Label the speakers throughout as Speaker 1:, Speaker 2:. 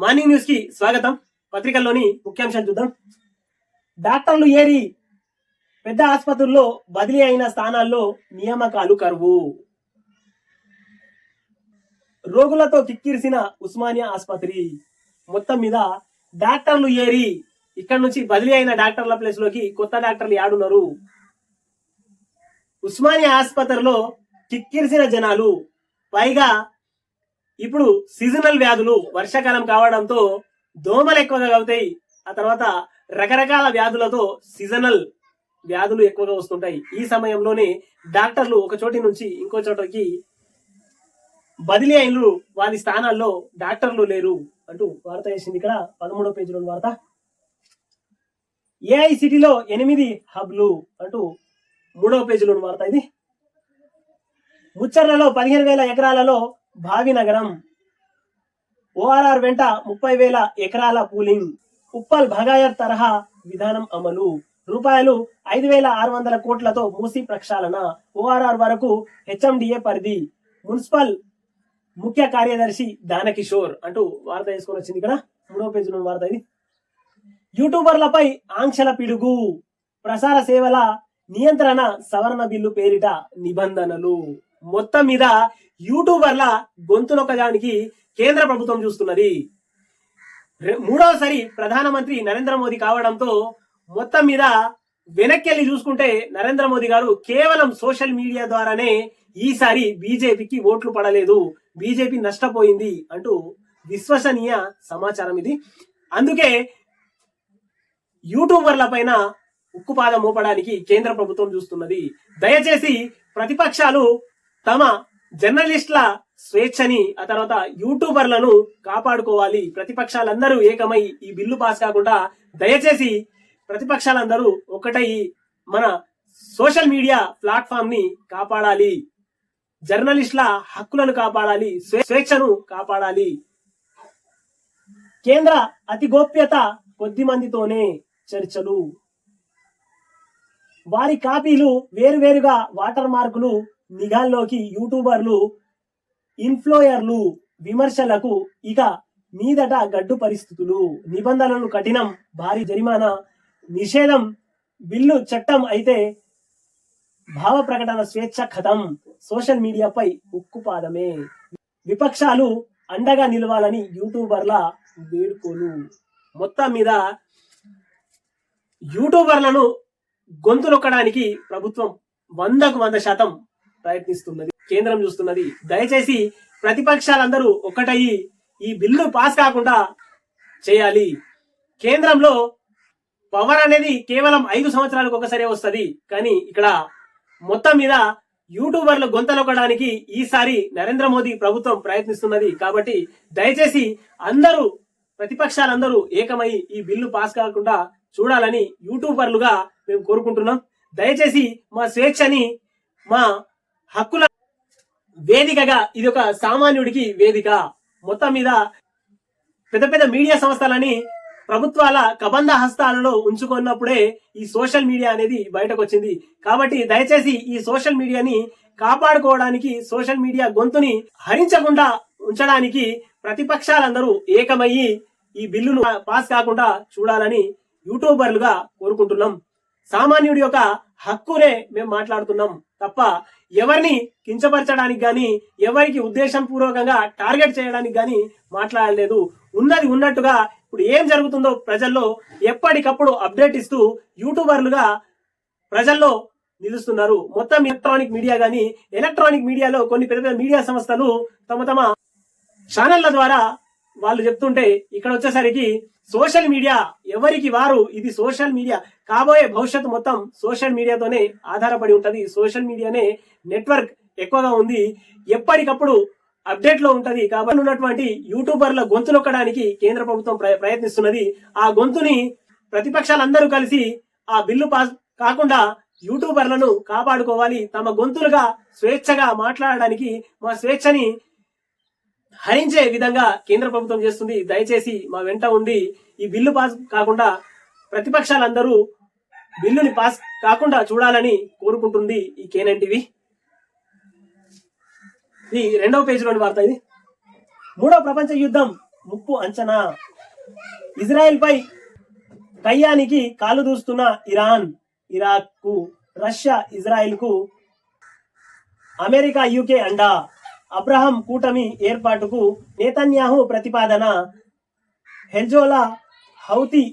Speaker 1: Morning న్యూస్కి స్వాగతం. పత్రికల్లోని ముఖ్యాంశాలు చూద్దాం. డాక్టర్లు ఏరి పెద్ద ఆసుపత్రుల్లో బదిలీ అయిన స్థానాల్లో నియామకాలు కరువు. రోగులతో కిక్కిరిసిన ఉస్మానియా ఆసుపత్రి మొత్తం మీద డాక్టర్లు ఏరి ఇక్కడ నుంచి బదిలీ అయిన డాక్టర్ల ప్లేస్లోకి కొత్త డాక్టర్లు యాడున్నారు. ఉస్మానియా ఆసుపత్రిలో కిక్కిరిసిన జనాలు పైగా ఇప్పుడు సీజనల్ వ్యాధులు వర్షాకాలం కావడంతో దోమలు ఎక్కువగా అవుతాయి ఆ తర్వాత రకరకాల వ్యాధులతో సీజనల్ వ్యాధులు ఎక్కువగా వస్తుంటాయి. ఈ సమయంలోనే డాక్టర్లు ఒక చోటి నుంచి ఇంకో చోటకి బదిలీ అయినరు. వారి స్థానాల్లో డాక్టర్లు లేరు అంటూ వార్త వేసింది ఇక్కడ పదమూడో పేజీలో వార్త. ఏఐసిటిలో ఎనిమిది హబ్లు అంటూ మూడవ పేజీలో వార్త ఇది. ముచ్చర్లలో పదిహేను వేల ఎకరాలలో భావినగరం. ఓఆర్ఆర్ వెంట ముప్పై వేల ఎకరాల పూలింగ్. ఉప్పల్ భగాయత్ తరహా విధానం అమలు. రూపాయలు ఐదు వేల ఆరు వందల కోట్లతో మూసి ప్రక్షాళన. ఓఆర్ఆర్ వరకు హెచ్ఎండిఏ పరిధి. మున్సిపల్ ముఖ్య కార్యదర్శి దానకిషోర్ అంటూ వార్త వేసుకొని వచ్చింది ఇక్కడ. మూడో పేజీలో వార్త ఇది. యూట్యూబర్లపై ఆంక్షల పిడుగు. ప్రసార సేవల నియంత్రణ సవరణ బిల్లు పేరిట నిబంధనలు. మొత్తం మీద యూట్యూబర్ల గొంతునొక్కడానికి కేంద్ర ప్రభుత్వం చూస్తున్నది. మూడవసారి ప్రధానమంత్రి నరేంద్ర మోదీ కావడంతో మొత్తం మీద వెనక్కి వెళ్ళి చూసుకుంటే నరేంద్ర మోదీ గారు కేవలం సోషల్ మీడియా ద్వారానే ఈసారి బీజేపీకి ఓట్లు పడలేదు. బీజేపీ నష్టపోయింది అంటూ విశ్వసనీయ సమాచారం ఇది. అందుకే యూట్యూబర్ల పైన ఉక్కుపాదం మోపడానికి కేంద్ర ప్రభుత్వం చూస్తున్నది. దయచేసి ప్రతిపక్షాలు తమ జర్నలిస్టుల స్వేచ్ఛని ఆ తర్వాత యూట్యూబర్లను కాపాడుకోవాలి. ప్రతిపక్షాలందరూ ఏకమై ఈ బిల్లు పాస్ కాకుండా దయచేసి ప్రతిపక్షాలందరూ ఒకటై మన సోషల్ మీడియా ప్లాట్ఫామ్ని కాపాడాలి. జర్నలిస్టుల హక్కులను కాపాడాలి స్వే- స్వేచ్ఛను కాపాడాలి. కేంద్ర అతి గోప్యత కొద్ది మందితోనే చర్చలు. వారి కాపీలు వేరువేరుగా వాటర్ మార్కులు నిఘాల్లోకి యూట్యూబర్లు ఇన్ఫ్లోయర్లు విమర్శలకు ఇక మీదట గడ్డు పరిస్థితులు. నిబంధనలు కఠినం భారీ జరిమానా నిషేధం బిల్లు చట్టం అయితే భావ ప్రకటన స్వేచ్ఛ కథం. సోషల్ మీడియాపై ఉక్కుపాదమే. విపక్షాలు అండగా నిలవాలని యూట్యూబర్ల వేడుకోలు. మొత్తం మీద యూట్యూబర్లను గొంతు నొక్కడానికి ప్రభుత్వం వందకు వంద శాతం ప్రయత్నిస్తున్నది. కేంద్రం చూస్తున్నది. దయచేసి ప్రతిపక్షాలందరూ ఒక్కటయ్యి ఈ బిల్లు పాస్ కాకుండా చేయాలి. కేంద్రంలో పవర్ అనేది కేవలం ఐదు సంవత్సరాలకు ఒకసారి వస్తుంది. కానీ ఇక్కడ మొత్తం మీద యూట్యూబర్లు గొంతలొక్కడానికి ఈసారి నరేంద్ర మోదీ ప్రభుత్వం ప్రయత్నిస్తున్నది. కాబట్టి దయచేసి అందరూ ప్రతిపక్షాలందరూ ఏకమై ఈ బిల్లు పాస్ కాకుండా చూడాలని యూట్యూబర్లుగా మేము కోరుకుంటున్నాం. దయచేసి మా స్వేచ్ఛని మా హక్కుల వేదికగా ఇది ఒక సామాన్యుడికి వేదిక. మొత్తం మీద పెద్ద పెద్ద మీడియా సంస్థలని ప్రభుత్వాల కబంధ హస్తాలలో ఉంచుకున్నప్పుడే ఈ సోషల్ మీడియా అనేది బయటకు వచ్చింది కాబట్టి దయచేసి ఈ సోషల్ మీడియాని కాపాడుకోవడానికి సోషల్ మీడియా గొంతుని హరించకుండా ఉంచడానికి ప్రతిపక్షాలందరూ ఏకమయ్యి ఈ బిల్లును పాస్ కాకుండా చూడాలని యూట్యూబర్లుగా కోరుకుంటున్నాం. సామాన్యుడి యొక్క హక్కునే మేము మాట్లాడుతున్నాం తప్ప ఎవరిని కించపరచడానికి కానీ ఎవరికి ఉద్దేశం పూర్వకంగా టార్గెట్ చేయడానికి కానీ మాట్లాడలేదు. ఉన్నది ఉన్నట్టుగా ఇప్పుడు ఏం జరుగుతుందో ప్రజల్లో ఎప్పటికప్పుడు అప్డేట్ ఇస్తూ యూట్యూబర్లుగా ప్రజల్లో నిలుస్తున్నారు. మొత్తం ఎలక్ట్రానిక్ మీడియా కానీ ఎలక్ట్రానిక్ మీడియాలో కొన్ని పెద్ద పెద్ద మీడియా సంస్థలు తమ తమ ఛానళ్ళ ద్వారా వాళ్ళు చెప్తుంటే ఇక్కడ వచ్చేసరికి సోషల్ మీడియా ఎవరికి వారు? ఇది సోషల్ మీడియా. కాబోయే భవిష్యత్తు మొత్తం సోషల్ మీడియాతోనే ఆధారపడి ఉంటది. సోషల్ మీడియానే నెట్వర్క్ ఎక్కువగా ఉంది. ఎప్పటికప్పుడు అప్డేట్లో ఉంటది. కాబట్టి ఉన్నటువంటి యూట్యూబర్ల గొంతు నొక్కడానికి కేంద్ర ప్రభుత్వం ప్రయత్నిస్తున్నది. ఆ గొంతుని ప్రతిపక్షాలందరూ కలిసి ఆ బిల్లు పాస్ కాకుండా యూట్యూబర్లను కాపాడుకోవాలి. తమ గొంతులుగా స్వేచ్ఛగా మాట్లాడడానికి మా స్వేచ్ఛని హరించే విధంగా కేంద్ర ప్రభుత్వం చేస్తుంది. దయచేసి మా వెంట ఉండి ఈ బిల్లు పాస్ కాకుండా ప్రతిపక్షాలందరూ బిల్లుని పాస్ కాకుండా చూడాలని కోరుకుంటుంది ఈ కేనన్ టీవీ. రెండవ పేజీలోని వార్త ఇది. మూడవ ప్రపంచ యుద్ధం ముప్పు అంచనా. ఇజ్రాయెల్ పై కయ్యానికి కాలు దూస్తున్న ఇరాన్ ఇరాక్కు రష్యా ఇజ్రాయెల్కు అమెరికా యూకే అండా. అబ్రహం కూటమి ఏర్పాటుకు నేతన్యాహు ప్రతిపాదన. హెల్జోలా హౌతి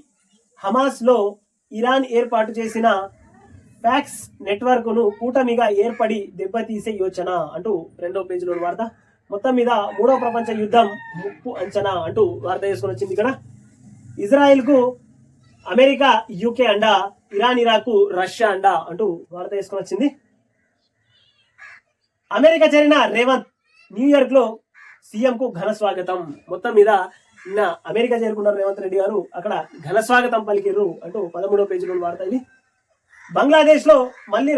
Speaker 1: హమాస్లో ఇరాన్ ఏర్పాటు చేసిన ఫ్యాక్స్ నెట్వర్క్ను కూటమిగా ఏర్పడి దెబ్బతీసే యోచన అంటూ రెండో పేజీలో వార్త. మొత్తం మీద మూడో ప్రపంచ యుద్ధం ముప్పు అంచనా అంటూ వార్త చేసుకొని వచ్చింది ఇక్కడ. ఇజ్రాయెల్కు అమెరికా యూకే అండా ఇరాన్ ఇరాక్ రష్యా అండా అంటూ వార్త చేసుకొని వచ్చింది. అమెరికా చేరిన రేవంత్ న్యూయార్క్లో సీఎం కు ఘన స్వాగతం. మొత్తం మీద నిన్న అమెరికా చేరుకున్నారు రేవంత్ రెడ్డి గారు. అక్కడ ఘన స్వాగతం పలికిర్రు అంటూ పదమూడో పేజీలో వార్త ఇది. బంగ్లాదేశ్లో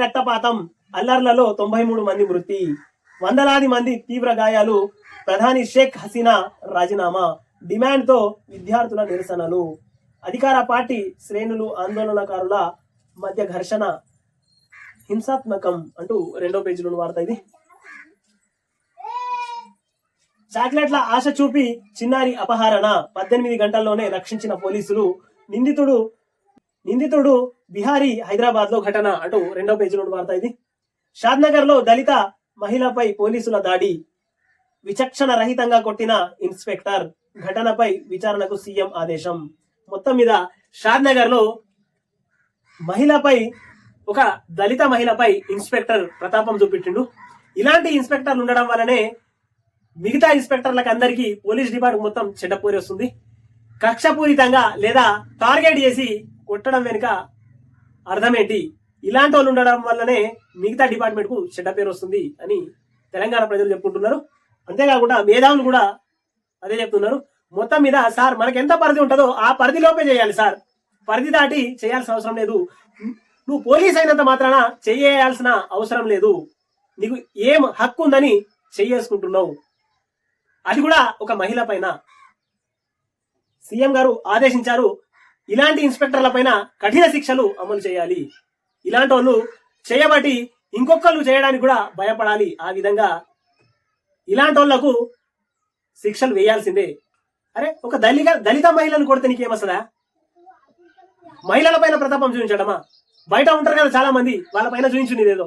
Speaker 1: రక్తపాతం. అల్లర్లలో తొంభై మూడు మంది మృతి. వందలాది మంది తీవ్ర గాయాలు. ప్రధాని షేక్ హసీనా రాజీనామా. డిమాండ్తో విద్యార్థుల నిరసనలు. అధికార పార్టీ శ్రేణులు ఆందోళనకారుల మధ్య ఘర్షణ. హింసాత్మకం అంటూ రెండో పేజీలో వార్త ఇది. చాక్లెట్ల ఆశ చూపి చిన్నారి అపహరణ పద్దెనిమిది గంటల్లోనే రక్షించిన పోలీసులు నిందితుడు నిందితుడు బిహారీ హైదరాబాద్లో ఘటన అంటూ రెండో పేజీలో వార్త ఇది. షాద్నగర్లో దళిత మహిళపై పోలీసుల దాడి. విచక్షణ రహితంగా కొట్టిన ఇన్స్పెక్టర్ ఘటనపై విచారణకు సీఎం ఆదేశం. మొత్తం మీద షాద్నగర్లో మహిళపై ఒక దళిత మహిళపై ఇన్స్పెక్టర్ ప్రతాపం చూపెట్టిండు ఇలాంటి ఇన్స్పెక్టర్లు ఉండడం వల్లనే మిగతా ఇన్స్పెక్టర్లకు అందరికీ పోలీస్ డిపార్ట్మెంట్ మొత్తం చెడ్డపూరి వస్తుంది. కక్షపూరితంగా లేదా టార్గెట్ చేసి కొట్టడం వెనుక అర్థమేంటి? ఇలాంటి వాళ్ళు ఉండడం వల్లనే మిగతా డిపార్ట్మెంట్కు చెడ్డ పేరు వస్తుంది అని తెలంగాణ ప్రజలు చెప్పుకుంటున్నారు. అంతేకాకుండా మేధావులు కూడా అదే చెప్తున్నారు. మొత్తం మీద సార్ మనకి ఎంత పరిధి ఉంటుందో ఆ పరిధిలోపే చేయాలి సార్. పరిధి దాటి చేయాల్సిన అవసరం లేదు. నువ్వు పోలీస్ అయినంత మాత్రాన చేయాల్సిన అవసరం లేదు. నీకు ఏం హక్కు ఉందని చెయ్యేసుకుంటున్నావు అది కూడా ఒక మహిళ పైన. సీఎం గారు ఆదేశించారు ఇలాంటి ఇన్స్పెక్టర్ల పైన కఠిన శిక్షలు అమలు చేయాలి. ఇలాంటి వాళ్ళు చేయబట్టి ఇంకొకళ్ళు చేయడానికి కూడా భయపడాలి. ఆ విధంగా ఇలాంటి వాళ్ళకు శిక్షలు వేయాల్సిందే. అరే ఒక దళిత దళిత మహిళను కొడితే నీకేమొస్తుందా? మహిళల పైన ప్రతాపం చూపించడమా? బయట ఉంటారు కదా చాలా మంది వాళ్ళ పైన చూపించు నీదేదో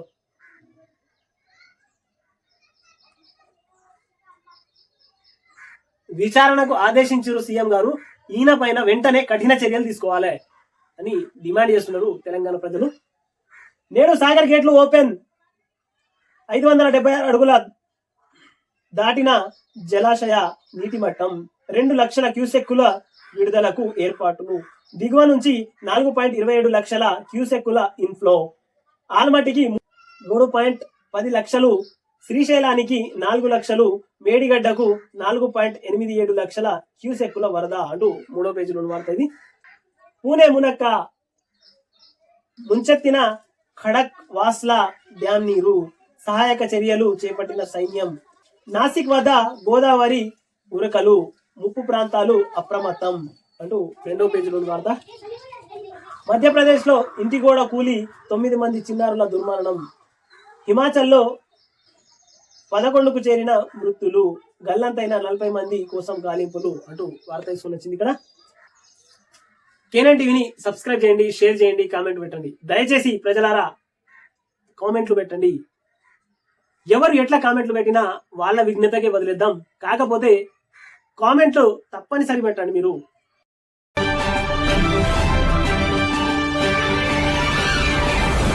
Speaker 1: విచారణకు ఆదేశించారు సీఎం గారు. ఈయన పైన వెంటనే కఠిన చర్యలు తీసుకోవాలి అని డిమాండ్ చేస్తున్నారు తెలంగాణ ప్రజలు. నేడు సాగర్ గేట్లు ఓపెన్. ఐదు వందల డెబ్బై ఆరు అడుగుల దాటిన జలాశయ నీటి మట్టం రెండు లక్షల క్యూసెక్కుల విడుదలకు ఏర్పాటును. దిగువ నుంచి నాలుగు పాయింట్ ఇరవై ఏడు లక్షల క్యూసెక్కుల ఇన్ఫ్లో. ఆల్మటికి మూడు పాయింట్ పది లక్షలు శ్రీశైలానికి నాలుగు లక్షలు మేడిగడ్డకు నాలుగు పాయింట్ ఎనిమిది ఏడు లక్షల క్యూసెక్కుల వరద అంటూ మూడో పేజీలో వార్త ఇది. పూణే మునక్క ముంచెత్తిన ఖడక్ వాస్లా డ్యామ్ నీరు సహాయక చర్యలు చేపట్టిన సైన్యం. నాసిక్ వద్ద గోదావరి ఉరకలు ముప్పు ప్రాంతాలు అప్రమత్తం అంటూ రెండో పేజీలో వార్త మధ్యప్రదేశ్లో ఇంటి గోడ కూలి తొమ్మిది మంది చిన్నారుల దుర్మరణం. హిమాచల్లో పదకొండుకు చేరిన మృతులు గల్లంతైన నలభై మంది కోసం గాలింపులు అంటూ వార్త తీసుకుని వచ్చింది ఇక్కడ. కేనన్ టీవీని సబ్స్క్రైబ్ చేయండి షేర్ చేయండి కామెంట్ పెట్టండి. దయచేసి ప్రజలారా కామెంట్లు పెట్టండి. ఎవరు ఎట్లా కామెంట్లు పెట్టినా వాళ్ళ విఘ్నతకే వదిలేద్దాం. కాకపోతే కామెంట్లు తప్పనిసరి పెట్టండి మీరు.